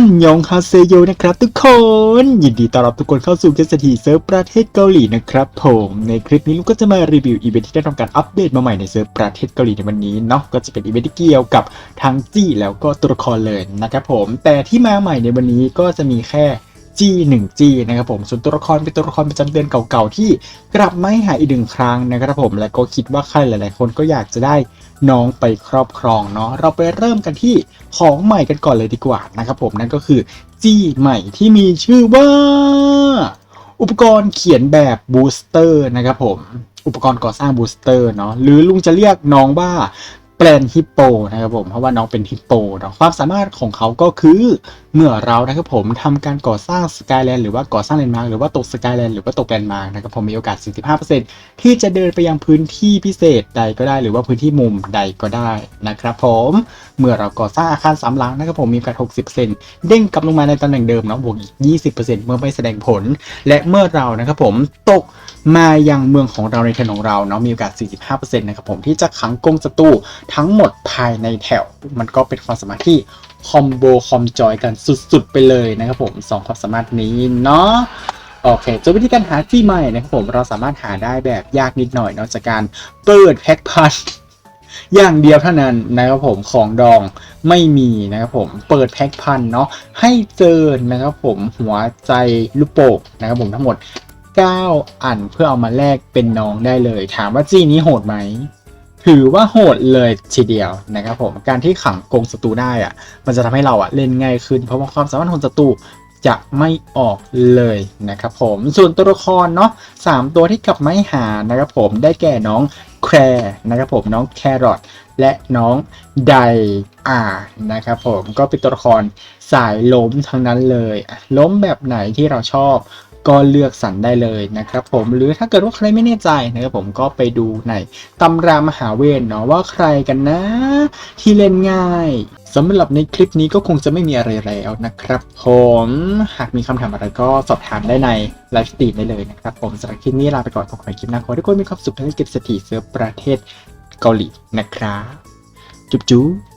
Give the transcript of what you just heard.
นยองฮาเซโยนะครับทุกคน ยินดีต้อนรับทุกคนเข้าสู่เกสตีเซิร์ฟประเทศเกาหลีนะครับผมในคลิปนี้ลุงก็จะมารีวิวอีเวนท์ที่ได้ทำการอัปเดตมาใหม่ในเซิร์ฟประเทศเกาหลีในวันนี้เนาะก็จะเป็นอีเวนท์ที่เกี่ยวกับทางจี้แล้วก็ตัวละครเลยนะครับผมแต่ที่มาใหม่ในวันนี้ก็จะมีแค่ จี้หนึ่งจี้นะครับผมส่วนตัวละครเป็นตัวละครประจำเดือนเก่าๆ ที่กลับมาให้หาอีกหนึ่งครั้งนะครับผมและก็คิดว่าใครหลายๆ คนก็อยากจะได้น้องไปครอบครองเนาะเราไปเริ่มกันที่ของใหม่กันก่อนเลยดีกว่านะครับผมนั่นก็คือจี้ใหม่ที่มีชื่อว่า อุปกรณ์เขียนแบบบูสเตอร์นะครับผมอุปกรณ์ก่อสร้างบูสเตอร์เนาะหรือลุงจะเรียกน้องว่า แปลนฮิปโปนะครับผมเพราะว่าน้องเป็นฮิปโปเนาะความสามารถของเขาก็คือเมื่อเรานะครับผมทำการก่อสร้างสกายแลนด์หรือว่าก่อสร้างแลนด์มาร์คหรือว่าตกสกายแลนด์หรือว่าตกแลนด์มาร์คนะครับผมมีโอกาส 45%ที่จะเดินไปยังพื้นที่พิเศษใดก็ได้ หรือว่าพื้นที่มุมใดก็ได้นะครับผมเมื่อเราก่อสร้างอาคารสามหลังนะครับผมมีโอกาส60%เด้งกลับลงมาในตำแหน่งเดิมเนาะบวกอีก 20%เมื่อไม่แสดงผล และเมื่อเรานะครับผมตก มายังเมืองของเราในเทนของเราเนาะมีโอกาส 45%นะครับผมที่จะขังกงศัตรูทั้งหมดภายในแถว มันก็เป็นความสามารถที่คอมโบคอมจอยกันสุดๆ ไปเลยนะครับผมสองความสามารถนี้เนาะโอเคจนวิธีการหาที่ใหม่นะครับผมเราสามารถหาได้แบบยากนิดหน่อยเนาะจากการเปิดแพ็คพันอย่างเดียวเท่านั้นนะครับผมของดองไม่มีนะครับผมเปิดแพ็คพันเนาะให้เจอนะครับผมหัวใจลูกโป่งนะครับผมทั้งหมด 9 อันเพื่อเอามาแลกเป็นน้องได้เลย ถามว่าจี้นี้โหดไหม ถือว่าโหดเลยทีเดียวนะครับผม การที่ขังกงศัตรูได้อะมันจะทำให้เราอะเล่นง่ายขึ้น เพราะว่าความสามารถของศัตรูจะไม่ออกเลยนะครับผม ส่วนตัวละครเนาะสามตัวที่กลับไม่หานะครับผมได้แก่น้องแคร์นะครับผมน้องแครอทและน้องไดอานะครับผมก็เป็นตัวละครสายล้มทั้งนั้นเลย ล้มแบบไหนที่เราชอบ ก็เลือกสรรได้เลยนะครับผมหรือถ้าเกิดว่าใครไม่แน่ใจนะครับผมก็ไปดูในตำรามหาเวทเนาะว่าใครกันนะ ที่เล่นง่ายสำหรับในคลิปนี้ก็คงจะไม่มีอะไรแล้วนะครับผมหากมีคำถามอะไรก็สอบถามได้ในไลฟ์สตรีมได้เลยนะครับผมสำหรับคลิปนี้ลาไปก่อนพบกันใหม่คลิปหน้าขอทุกคนมีความสุขและเก็บสถิติเซิร์ฟประเทศเกาหลีนะครับจุ๊บจุ๊บ